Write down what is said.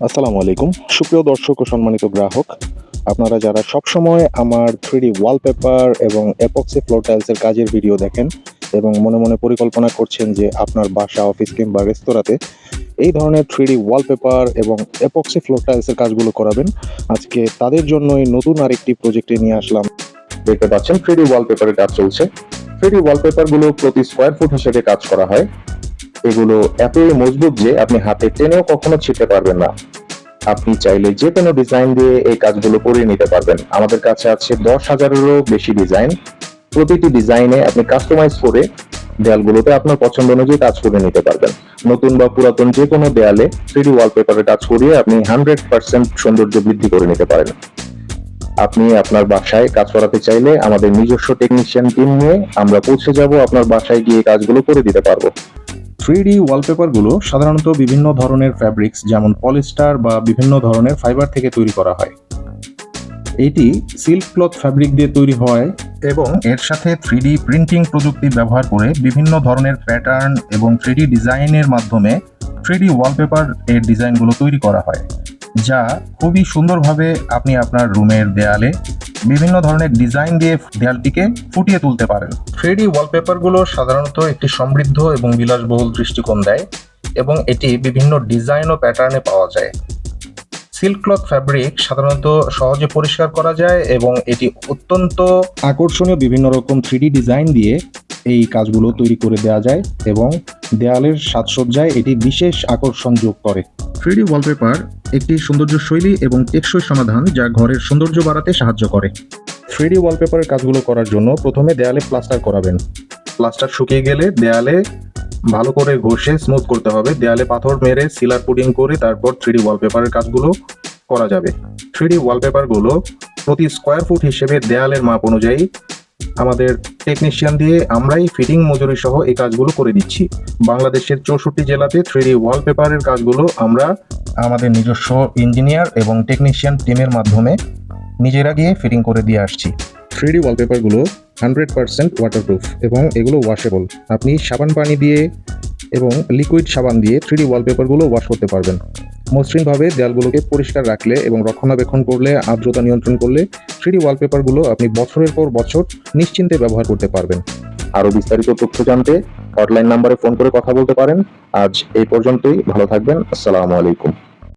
আসসালামু আলাইকুম। সুপ্রিয় দর্শক ও সম্মানিত গ্রাহক, আপনারা যারা সবসময় আমার থ্রিডি ওয়ালপেপার এবং এপক্সি ফ্লোর টাইলসের কাজের ভিডিও দেখেন এবং মনে মনে পরিকল্পনা করছেন যে আপনার বাসা অফিস কিংবা রেস্তোরাঁতে এই ধরনের থ্রিডি ওয়ালপেপার এবং এপক্সি ফ্লোর টাইলসের কাজগুলো করাবেন। আজকে তাদের জন্যই নতুন আরেকটি প্রজেক্টে নিয়ে আসলাম। দেখতে পাচ্ছেন থ্রিডি ওয়ালপেপারের কাজ চলছে। থ্রিডি ওয়ালপেপারগুলো প্রতি স্কোয়ার ফুট হিসেবে কাজ করা হয়। এগুলো এতই মজবুত যে আপনি হাতে টেনেও কখনো ছিটতে পারবেন না। আপনি চাইলে যে কোনো ডিজাইন দিয়ে এই কাজগুলো করে নিতে পারবেন। আমাদের কাছে আছে দশ হাজারেরও বেশি ডিজাইন প্রতিটি ডিজাইনে আপনি কাস্টমাইজ করে দেয়ালগুলোতে আপনার পছন্দ অনুযায়ী কাজ করে নিতে পারবেন। নতুন বা পুরাতন যে কোনো দেয়ালে থ্রিডি ওয়ালপেপারের কাজ করিয়ে আপনি হান্ড্রেড পার্সেন্ট সৌন্দর্য বৃদ্ধি করে নিতে পারেন। আপনি আপনার বাসায় কাজ করাতে চাইলে আমাদের নিজস্ব টেকনিশিয়ান টিম নিয়ে আমরা পৌঁছে যাব, আপনার বাসায় গিয়ে কাজগুলো করে দিতে পারব। থ্রি ডি ওয়ালপেপারগুলো সাধারণত বিভিন্ন ধরনের ফ্যাব্রিক্স যেমন পলিস্টার বা বিভিন্ন ধরনের ফাইবার থেকে তৈরি করা হয়। এটি সিল্ক ক্লথ ফ্যাব্রিক দিয়ে তৈরি হয় এবং এর সাথে থ্রি ডি প্রিন্টিং প্রযুক্তি ব্যবহার করে বিভিন্ন ধরনের প্যাটার্ন এবং থ্রি ডি ডিজাইনের মাধ্যমে থ্রি ডি ওয়ালপেপার এর ডিজাইনগুলো তৈরি করা হয়। যা খুবই সুন্দরভাবে আপনি আপনার রুমের দেয়ালে বিভিন্ন ধরনের ডিজাইন দিয়ে দেয়ালটিকে ফুটিয়ে তুলতে পারেন। থ্রি ওয়ালপেপারগুলো সাধারণত একটি সমৃদ্ধ এবং বিলাসবহুল দৃষ্টিকোণ দেয় এবং এটি বিভিন্ন ডিজাইন ও প্যাটার্নে পাওয়া যায়। সিল্ক ক্লথ ফ্যাব্রিক সাধারণত সহজে পরিষ্কার করা যায় এবং এটি অত্যন্ত আকর্ষণীয় বিভিন্ন রকম থ্রিডি ডিজাইন দিয়ে এই কাজগুলো তৈরি করে দেওয়া যায় এবং দেয়ালের সাজসজ্জায় এটি বিশেষ আকর্ষণ যোগ করে। থ্রি ওয়ালপেপার একটি সৌন্দর্য শৈলী এবং টেকসই সমাধান যা ঘরের সৌন্দর্য বাড়াতে সাহায্য করে। থ্রি ওয়ালপেপারের কাজগুলো করার জন্য প্রথমে দেয়ালে প্লাস্টার করাবেন। প্লাস্টার শুকিয়ে গেলে দেয়ালে ভালো করে ঘষে স্মুথ করতে হবে। দেয়ালে পাথর মেরে সিলার পুডিং করে তারপর থ্রিডি ওয়ালপেপারের কাজগুলো করা যাবে। থ্রি ওয়ালপেপারগুলো প্রতি স্কোয়ার ফুট হিসেবে দেয়ালের মাপ অনুযায়ী আমাদের টেকনিশিয়ান দিয়ে আমরাই ফিটিং মজুরি সহ এই কাজগুলো করে দিচ্ছি। বাংলাদেশের চৌষট্টি জেলাতে থ্রি ওয়ালপেপারের কাজগুলো আমরা আমাদের নিজস্ব ইঞ্জিনিয়ার এবং টেকনিশিয়ান টিমের মাধ্যমে নিজেরা গিয়ে ফিটিং করে দিয়ে আসছি। থ্রি ওয়ালপেপারগুলো হান্ড্রেড পার্সেন্ট ওয়াটারপ্রুফ এবং এগুলো ওয়াশেবল আপনি সাবান পানি দিয়ে এবং লিকুইড সাবান দিয়ে থ্রি ডি ওয়ালপেপারগুলো ওয়াশ করতে পারবেন। মসৃণভাবে দেয়ালগুলোকে পরিষ্কার রাখলে এবং রক্ষণাবেক্ষণ করলে, আর্দ্রতা নিয়ন্ত্রণ করলে থ্রি ওয়ালপেপারগুলো আপনি বছরের পর বছর নিশ্চিন্তে ব্যবহার করতে পারবেন। আরও বিস্তারিত তথ্য জানতে হটলাইন নাম্বারে ফোন করে কথা বলতে পারেন। আজ এই পর্যন্তই, ভালো থাকবেন, আসসালামু আলাইকুম।